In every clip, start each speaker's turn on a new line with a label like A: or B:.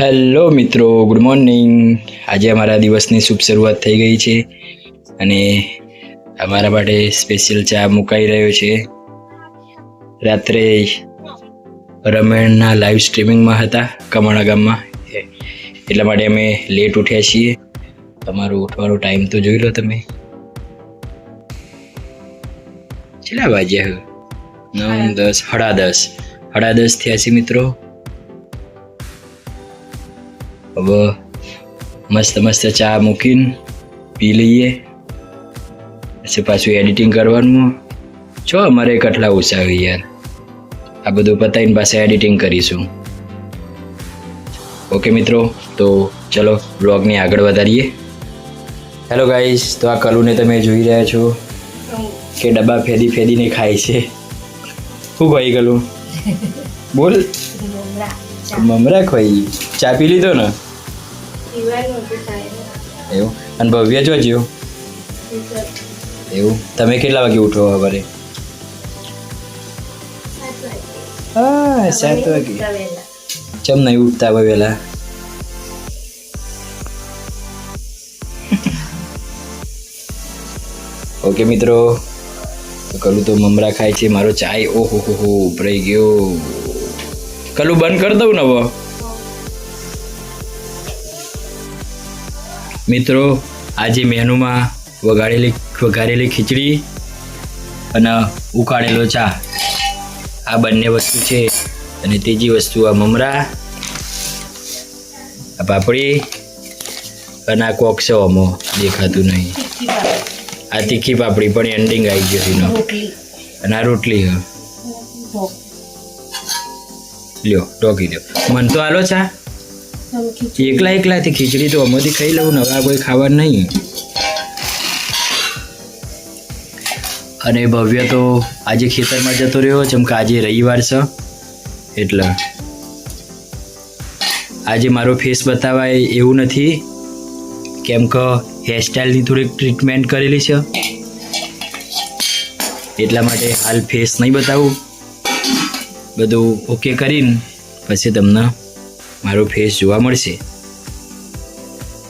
A: Hello મિત્રો. Good morning આજે અમારા દિવસની શુભ શરૂઆત થઈ ગઈ છે અને અમારા માટે સ્પેશિયલ ચા મુકાઈ રહ્યો છે. રાત્રે રમેણના લાઈવ સ્ટ્રીમિંગમાં હતા કમાણા ગામમાં. એટલા માટે અમે લેટ ઉઠ્યા છીએ. તમારો ઉઠવાનો ટાઈમ તો જોઈ લો તમે. કેટલા વાગ્યા નવ, દસ, સાડા દસ. સાડા દસ થયા છે, મિત્રો. હવે મસ્ત મસ્ત ચા મૂકીને પી લઈએ પછી પાછું એડિટિંગ કરવાનું છો અમારે કટલા ઉસાવી યાર આ બધું પતાવીને પાસે એડિટિંગ કરીશું ઓકે મિત્રો તો ચલો બ્લોગને આગળ વધારીએ હેલો ગાઈસ તો આ કલુને તમે જોઈ રહ્યા છો કે ડબ્બા ફેદી ફેદીને ખાય છે શું ખોઈ ગલું બોલ મમરા ખોઈ ચા પી લીધો ને એવું? અને ભવ્ય જો જીવ? એવું? તમે કેટલા વાગે ઉઠો સવારે? હા સાત વાગે. ચમ નહીં ઉઠતા હવે વહેલા? ઓકે મિત્રો. કલું તો મમરા ખાય છે. મારો ચાય ઓહો હો હો ઉભરાઈ ગયો. કલું બંધ કરી દઉં ને હવે? મિત્રો આજે મેનુમાં વઘારેલી વઘારેલી ખીચડી અને ઉકાળેલો ચા. આ બંને વસ્તુ છે અને ત્રીજી વસ્તુ આ મમરા આ પાપડી અને આ કોક છે અમો દેખાતું નહીં. આ તીખી પાપડી પણ એન્ડિંગ આવી ગયો એનો. અને આ રોટલી લ્યો ટોકી લ્યો મન તો આલો ચા. એકલા એકલાથી ખીચડી તો અમોથી ખાઈ લઉં નવા કોઈ ખાવાનું નહીં. અને ભવ્ય તો આજે ખેતરમાં જતો રહ્યો જેમ કે આજે રવિવાર છે. એટલે આજે મારો ફેસ બતાવાય એવું નથી કેમ કે હેરસ્ટાઈલની થોડીક ટ્રીટમેન્ટ કરેલી છે. એટલા માટે હાલ ફેસ નહીં બતાવું. બધું ઓકે કરીને પછી તમને મારો ફેસ જોવા મળશે.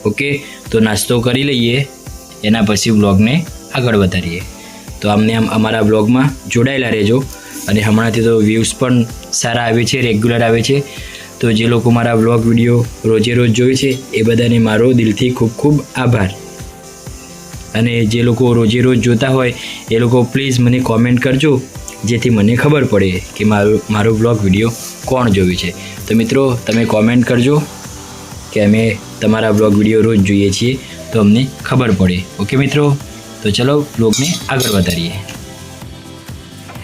A: ઓકે તો નાસ્તો કરી લઈએ. એના પછી બ્લોગને આગળ વધારીએ. તો આમને આમ અમારા બ્લોગમાં જોડાયેલા રહેજો. અને હમણાંથી તો વ્યૂઝ પણ સારા આવે છે રેગ્યુલર આવે છે. તો જે લોકો મારા બ્લોગ વીડિયો રોજે રોજ જોવે છે, એ બધાને મારો દિલથી ખૂબ ખૂબ આભાર. અને જે લોકો રોજે રોજ જોતા હોય, એ લોકો પ્લીઝ મને કોમેન્ટ કરજો. જેથી મને ખબર પડે કે મારું, મારો બ્લોગ વીડિયો કોણ જોયું છે. તો મિત્રો, તમે કોમેન્ટ કરજો કે અમે તમારા બ્લોગ વીડિયો રોજ જોઈએ છીએ તો અમને ખબર પડે. ઓકે મિત્રો? તો ચલો બ્લોગને આગળ વધારીએ.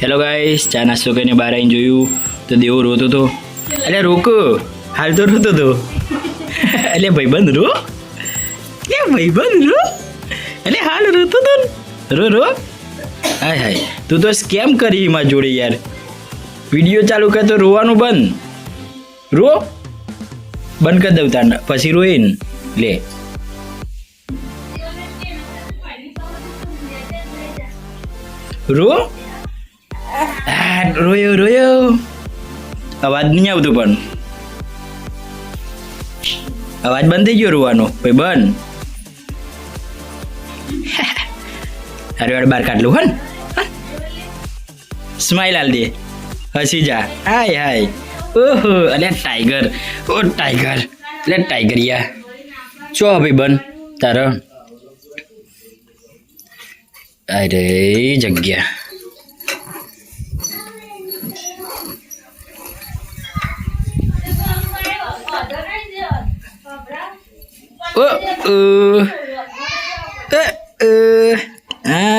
A: હેલો ગાઈસ ચા નાસ્તો કરીને બહાર આવીને જોયું. તો દેવો રોતો હતો એટલે રોકો. હાલ તો રોતો હતો એટલે ભાઈબંધ રો. એ ભાઈબંધ રો. એટલે હાલ રોતો હતો રો રો. હાય હાય. તું તો સ્કેમ કરી એમાં જોડે યાર. વીડિયો ચાલુ કર તો રોવાનું બંધ. રો. બંધ કરી દઉં તાર પછી રોઈન. લે. રો. રોયો રોયો. અવાજ નહીં આવતો પણ. અવાજ બંધ થઈ ગયો રોવાનો. ભાઈ બંધ. અરે વાળ બાર કાઢલું, હન? સ્માઈલ આલ દે. હસી જા. હાય હાય. ઓહો, અલે ટાઈગર ઓ ટાઈગર એટલે ટાઈગરિયા ચો ભાઈ બન, તારો? અરે, જગ્યા. ઓ ઓ.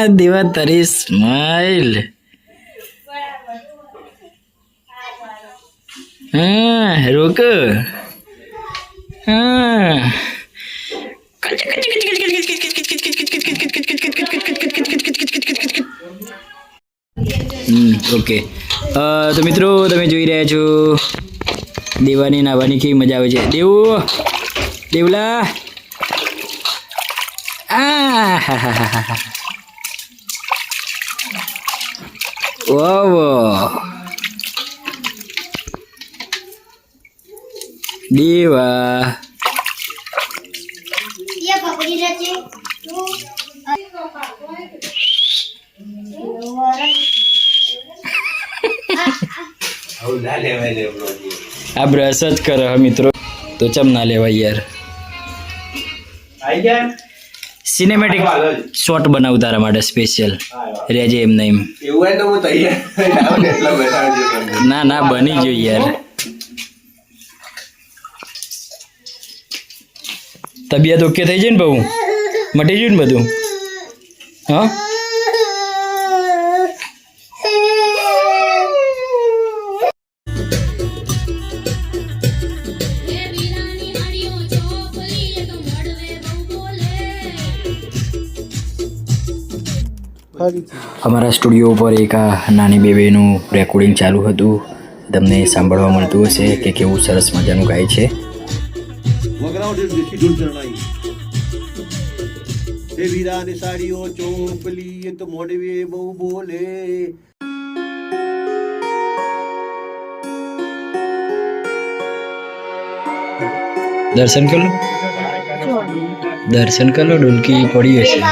A: આ દેવા તારી સ્માઈલ હા, રોક. હા. ઓકે. તો મિત્રો, તમે જોઈ રહ્યા છો દેવાની નાવાની કેવી મજા આવે છે. દેવું, દેવલા. આ હા હા હા હા. wow. Diwa iya
B: bapak tidak sih
A: આ બ્રશ જ કરો મિત્રો તો ચમ ના લેવાય યાર
C: આઈ ગયા
A: સિનેમેટિક શોટ બનાવ તારા માટે સ્પેશિયલ રેજે એમ નહીં
C: એવું તો હું તૈયાર ના
A: ના બની જો યાર. તબિયત ઓકે થઈ જાય ને બહુ? મટી ગયું ને બધું? હા? અમારા સ્ટુડિયો ઉપર એક આ નાની બેબીનું રેકોર્ડિંગ ચાલુ હતું. તમને સાંભળવા મળતું હશે કે કેવું સરસ મજાનું ગાય છે.
D: સાડીઓ ચોપલી મોડવે બહુ બોલે.
A: દર્શન કરો દર્શન કરો ડુલકી પડી હશે.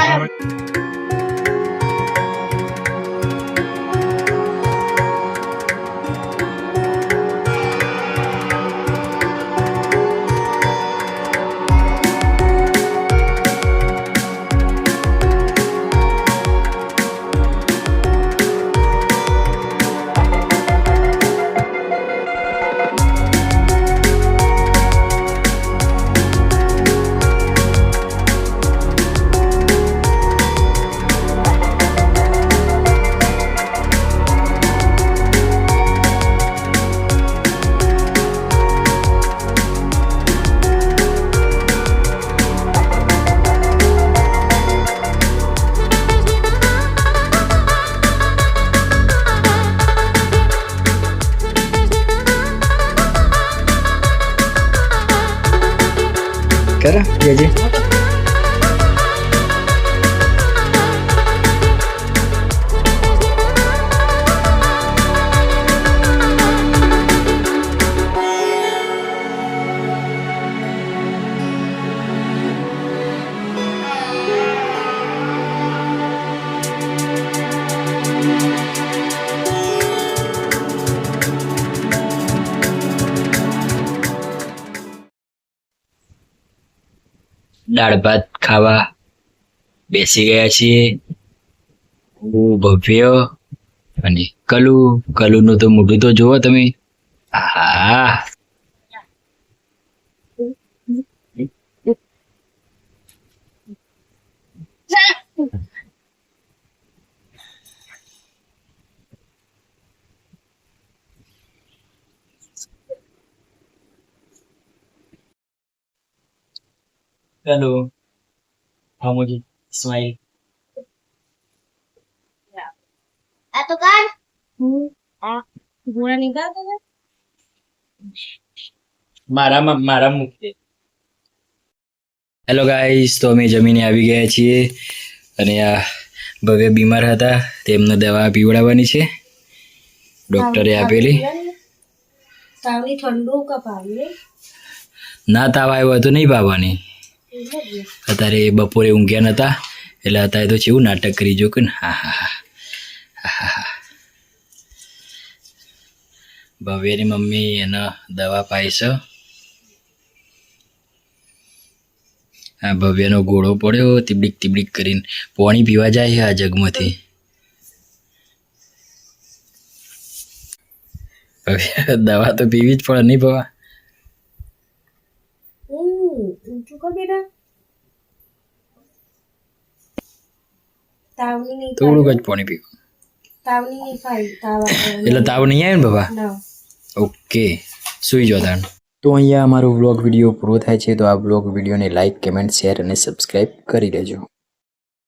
A: કરા જજે દાળ ભાત ખાવા બેસી ગયા છીએ. હું ભવ્ય અને કલુ. કલુનું તો મોઢું તો જુઓ તમે. Hello. How would you smile?
B: આ તો કાઢ
E: હું આ ગુણા
A: લીધા તને મારા મૂકી હેલો ગાઈસ તો અમે જમીને આવી ગયા છીએ. અને આ ભવ્ય બીમાર હતા. તેમને દવા પીવડાવવાની છે. ડોક્ટરે આપેલી.
E: ઠંડુ
A: ના તાવ આવ્યો હતો નહીં પાવાની. અત્યારે બપોરે ઊંઘ્યા નતા, એટલે અત્યારે તો કેવું નાટક કરી જો કે હા હા હા. હા. ભવ્યની મમ્મી એને દવા પાઈ છે. આ ભવ્યનો ઘોડો પડ્યો, તીબડીક તીબડીક કરીને. પાણી પીવા જાય છે આ જગમાંથી. દવા તો પીવી જ પડે નહીં પવા
E: કર બેટા? તાવની નહીં
A: થોડુંક જ પાણી પીવું.
E: તાવની નહીં ખાઈ તાવ.
A: એટલે તાવ નહીં આવે ને બાબા?
E: ના.
A: ઓકે સુઈ જાઓ તાણ. તો અહીંયા અમારો વ્લોગ વીડિયો પૂરો થાય છે તો આ વ્લોગ વિડીયોને લાઇક કમેન્ટ શેર અને સબસ્ક્રાઈબ કરી દેજો.